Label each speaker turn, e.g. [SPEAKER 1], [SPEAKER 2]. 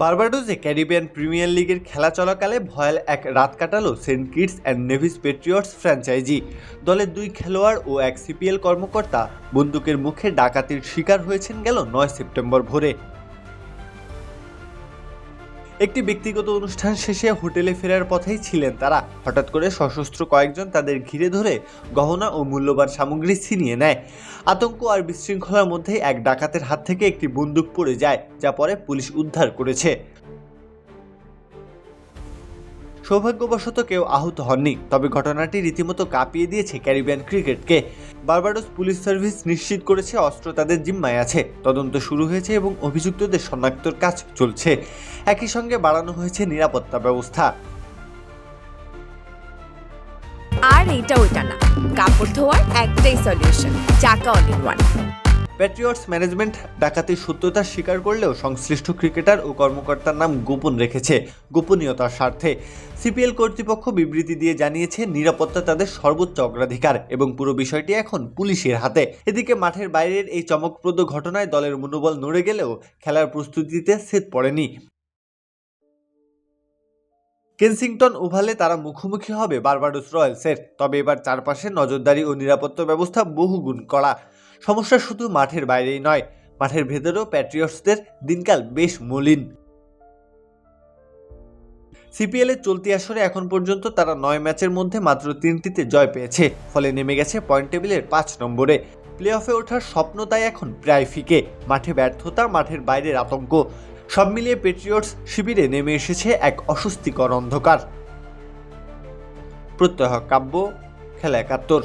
[SPEAKER 1] বার্বাডোসে Caribbean premier লিগের খেলা চলাকালে ভয়াল এক রাত কাটালো Saint Kitts and Nevis Patriots franchise. দলের দুই খেলোয়াড় ও এক সিপিএল কর্মকর্তা বন্দুকের মুখে ডাকাতির শিকার হয়েছেন গেল নয় সেপ্টেম্বর ভোরে। একটি ব্যক্তিগত অনুষ্ঠান শেষে হোটেলে ফেরার পথেই ছিলেন তারা। হঠাৎ করে সশস্ত্র কয়েকজন তাদের ঘিরে ধরে গহনা ও মূল্যবান সামগ্রী ছিনিয়ে নেয়। আতঙ্ক আর বিশৃঙ্খলার মধ্যেই এক ডাকাতের হাত থেকে একটি বন্দুক পড়ে যায়, যা পরে পুলিশ উদ্ধার করেছে। সৌভাগ্যবশত কেউ আহত হননি, তবে ঘটনাটি রীতিমতো কাঁপিয়ে দিয়েছে ক্যারিবিয়ান ক্রিকেটকে। বার্বাডোস পুলিশ সার্ভিস নিশ্চিত করেছে অস্ত্র তাদের জিম্মায় আছে। তদন্ত শুরু হয়েছে এবং অভিযুক্তদের শনাক্তর কাজ চলছে। একই সঙ্গে বাড়ানো হয়েছে নিরাপত্তা ব্যবস্থা।
[SPEAKER 2] আর এইটা ওইটা না। কাপড় ধোয়ার একটাই সলিউশন চাকা all in one
[SPEAKER 1] Patriots management ডাকাতির সত্যতা স্বীকার করলেও সংশ্লিষ্ট ক্রিকেটার ও কর্মকর্তার নাম গোপন রেখেছে গোপনীয়তার স্বার্থে। সিপিএল কর্তৃপক্ষ বিবৃতি দিয়ে জানিয়েছে, নিরাপত্তা তাদের সর্বোচ্চ অগ্রাধিকার এবং পুরো বিষয়টি এখন পুলিশের হাতে। এদিকে মাঠের বাইরের এই চমকপ্রদ ঘটনায় দলের মনোবল নড়ে গেলেও খেলার প্রস্তুতিতে সেট পড়েনি। কেনসিংটন ওভালে তারা মুখোমুখি হবে বারবাডোস রয়্যালসের। তবে এবার চারপাশে নজরদারি ও নিরাপত্তা ব্যবস্থা বহুগুণ করা সমস্যা শুধু মাঠের বাইরেই নয়, মাঠের ভেতরেও প্যাট্রিয়টসদের দিনকাল বেশ মলিন। সিপিএল এর চলতি আসরে এখন পর্যন্ত তারা নয় ম্যাচের মধ্যে মাত্র তিনটিতে জয় পেয়েছে, ফলে নেমে গেছে পয়েন্ট টেবিলের পাঁচ নম্বরে। প্লে অফে ওঠার স্বপ্ন তাই এখন প্রায় ফিকে, মাঠে ব্যর্থতা, মাঠের বাইরের আতঙ্ক। সব মিলিয়ে পেট্রিয়টস শিবিরে নেমে এসেছে এক অস্বস্তিকর অন্ধকার। প্রত্যহ কাব্য, খেলা একাত্তর।